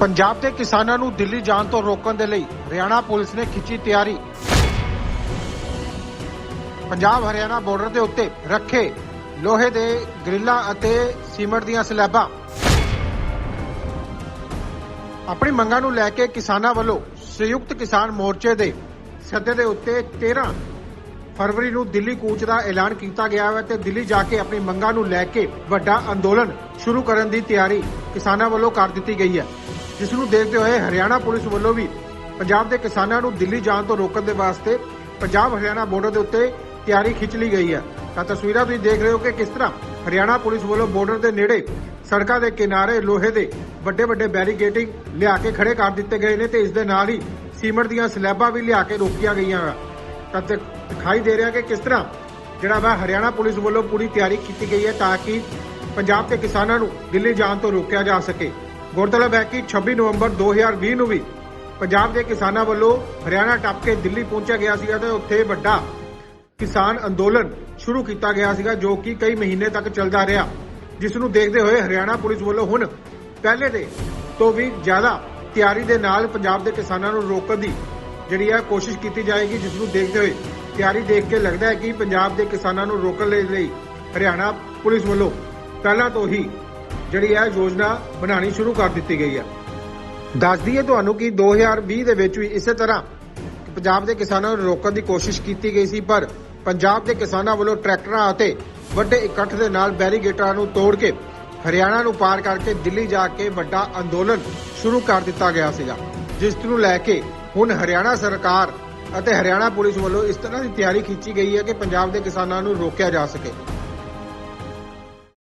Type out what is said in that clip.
ਪੰਜਾਬ ਦੇ ਕਿਸਾਨਾਂ ਨੂੰ ਦਿੱਲੀ ਜਾਣ ਤੋਂ ਰੋਕਣ ਦੇ ਲਈ ਹਰਿਆਣਾ ਪੁਲਿਸ ਨੇ ਖਿੱਚੀ ਤਿਆਰੀ। ਪੰਜਾਬ ਹਰਿਆਣਾ ਬਾਰਡਰ ਦੇ ਉੱਤੇ ਰੱਖੇ ਲੋਹੇ ਦੇ ਗ੍ਰਿਲਾਂ ਅਤੇ ਸੀਮਟ ਦੀਆਂ ਸਲੈਬਾਂ। ਆਪਣੀ ਮੰਗਾਂ ਨੂੰ ਲੈ ਕੇ ਕਿਸਾਨਾਂ ਵੱਲੋਂ ਸੰਯੁਕਤ ਕਿਸਾਨ ਮੋਰਚੇ ਦੇ ਸੱਦੇ ਦੇ ਉੱਤੇ 13 ਫਰਵਰੀ ਨੂੰ ਦਿੱਲੀ ਕੂਚ ਦਾ ਐਲਾਨ ਕੀਤਾ ਗਿਆ ਹੈ ਤੇ ਦਿੱਲੀ ਜਾ ਕੇ ਆਪਣੀ ਮੰਗਾਂ ਨੂੰ ਲੈ ਕੇ ਵੱਡਾ ਅੰਦੋਲਨ ਸ਼ੁਰੂ ਕਰਨ ਦੀ ਤਿਆਰੀ ਕਿਸਾਨਾਂ ਵੱਲੋਂ ਕਰ ਦਿੱਤੀ ਗਈ ਹੈ। ਜਿਸ ਨੂੰ ਦੇਖਦੇ ਹੋਏ ਹਰਿਆਣਾ ਪੁਲਿਸ ਵੱਲੋਂ ਵੀ ਪੰਜਾਬ ਦੇ ਕਿਸਾਨਾਂ ਨੂੰ ਦਿੱਲੀ ਜਾਣ ਤੋਂ ਰੋਕਣ ਦੇ ਵਾਸਤੇ ਪੰਜਾਬ ਹਰਿਆਣਾ ਬਾਰਡਰ ਦੇ ਉੱਤੇ ਤਿਆਰੀ ਖਿੱਚ ਲਈ ਗਈ ਹੈ। ਤਾਂ ਤਸਵੀਰਾਂ ਤੁਸੀਂ ਦੇਖ ਰਹੇ ਹੋ ਕਿ ਕਿਸ ਤਰ੍ਹਾਂ ਹਰਿਆਣਾ ਪੁਲਿਸ ਵੱਲੋਂ ਬਾਰਡਰ ਦੇ ਨੇੜੇ ਸੜਕਾਂ ਦੇ ਕਿਨਾਰੇ ਲੋਹੇ ਦੇ ਵੱਡੇ ਵੱਡੇ ਬੈਰੀਕੇਡਿੰਗ ਲਿਆ ਕੇ ਖੜੇ ਕਰ ਦਿੱਤੇ ਗਏ ਨੇ ਤੇ ਇਸ ਦੇ ਨਾਲ ਹੀ ਸੀਮਟ ਦੀਆਂ ਸਲੈਬਾਂ ਵੀ ਲਿਆ ਕੇ ਰੋਕੀਆਂ ਗਈਆਂ ਹਨ ਤਾਂ ਦਿਖਾਈ ਦੇ ਰਿਹਾ ਕਿ ਕਿਸ ਤਰ੍ਹਾਂ ਜਿਹੜਾ ਵਾ ਹਰਿਆਣਾ ਪੁਲਿਸ ਵੱਲੋਂ ਪੂਰੀ ਤਿਆਰੀ ਕੀਤੀ ਗਈ ਹੈ ਤਾਂ ਕਿ ਪੰਜਾਬ ਦੇ ਕਿਸਾਨਾਂ ਨੂੰ ਦਿੱਲੀ ਜਾਣ ਤੋਂ ਰੋਕਿਆ ਜਾ ਸਕੇ। ਗੌਰਤਲਬ ਹੈ ਕਿ 26 ਨਵੰਬਰ 2020 ਨੂੰ ਵੀ ਪੰਜਾਬ ਦੇ ਕਿਸਾਨਾਂ ਵੱਲੋਂ ਹਰਿਆਣਾ ਟੱਪ ਕੇ ਦਿੱਲੀ ਪਹੁੰਚਿਆ ਗਿਆ ਸੀਗਾ ਤੇ ਉੱਥੇ ਵੱਡਾ ਕਿਸਾਨ ਅੰਦੋਲਨ ਸ਼ੁਰੂ ਕੀਤਾ ਗਿਆ ਸੀਗਾ, ਜੋ ਕਿ ਕਈ ਮਹੀਨੇ ਤੱਕ ਚੱਲਦਾ ਰਿਹਾ। ਜਿਸ ਨੂੰ ਦੇਖਦੇ ਹੋਏ ਹਰਿਆਣਾ ਪੁਲਿਸ ਵੱਲੋਂ ਹੁਣ ਪਹਿਲੇ ਦੇ ਤੋਂ ਵੀ ਜ਼ਿਆਦਾ ਤਿਆਰੀ ਦੇ ਨਾਲ ਪੰਜਾਬ ਦੇ ਕਿਸਾਨਾਂ ਨੂੰ ਰੋਕਣ ਦੀ ਜਿਹੜੀ ਹੈ ਕੋਸ਼ਿਸ਼ ਕੀਤੀ ਜਾਏਗੀ, ਜਿਸ ਨੂੰ ਦੇਖਦੇ ਹੋਏ ਤਿਆਰੀ ਦੇਖ ਕੇ ਲੱਗਦਾ ਹੈ ਕਿ ਪੰਜਾਬ ਦੇ ਕਿਸਾਨਾਂ ਨੂੰ ਰੋਕਣ ਲਈ ਲਈ ਹਰਿਆਣਾ ਪੁਲਿਸ ਵੱਲੋਂ ਪਹਿਲਾਂ ਤੋਂ ਹੀ ਜਿਹੜੀ ਹੈ ਯੋਜਨਾ ਬਣਾਉਣੀ ਸ਼ੁਰੂ ਕਰ ਦਿੱਤੀ ਗਈ ਹੈ ਦੱਸ ਦਈਏ ਤੁਹਾਨੂੰ ਕਿ 2020 ਦੇ ਵਿੱਚ ਵੀ ਇਸੇ ਤਰ੍ਹਾਂ ਪੰਜਾਬ ਦੇ ਕਿਸਾਨਾਂ ਨੂੰ ਰੋਕਣ ਦੀ ਕੋਸ਼ਿਸ਼ ਕੀਤੀ ਗਈ ਸੀ, ਪਰ ਪੰਜਾਬ ਦੇ ਕਿਸਾਨਾਂ ਵੱਲੋਂ ਟਰੈਕਟਰਾਂ ਅਤੇ ਵੱਡੇ ਇਕੱਠ ਦੇ ਨਾਲ ਬੈਰੀਗੇਟਰਾਂ ਨੂੰ ਤੋੜ ਕੇ ਹਰਿਆਣਾ ਨੂੰ ਪਾਰ ਕਰਕੇ ਦਿੱਲੀ ਜਾ ਕੇ ਵੱਡਾ ਅੰਦੋਲਨ ਸ਼ੁਰੂ ਕਰ ਦਿੱਤਾ ਗਿਆ ਸੀਗਾ, ਜਿਸ ਨੂੰ ਲੈ ਕੇ ਹੁਣ ਹਰਿਆਣਾ ਸਰਕਾਰ ਅਤੇ ਹਰਿਆਣਾ ਪੁਲਿਸ ਵੱਲੋਂ ਇਸ ਤਰ੍ਹਾਂ ਦੀ ਤਿਆਰੀ ਖਿੱਚੀ ਗਈ ਹੈ ਕਿ ਪੰਜਾਬ ਦੇ ਕਿਸਾਨਾਂ ਨੂੰ ਰੋਕਿਆ ਜਾ ਸਕੇ।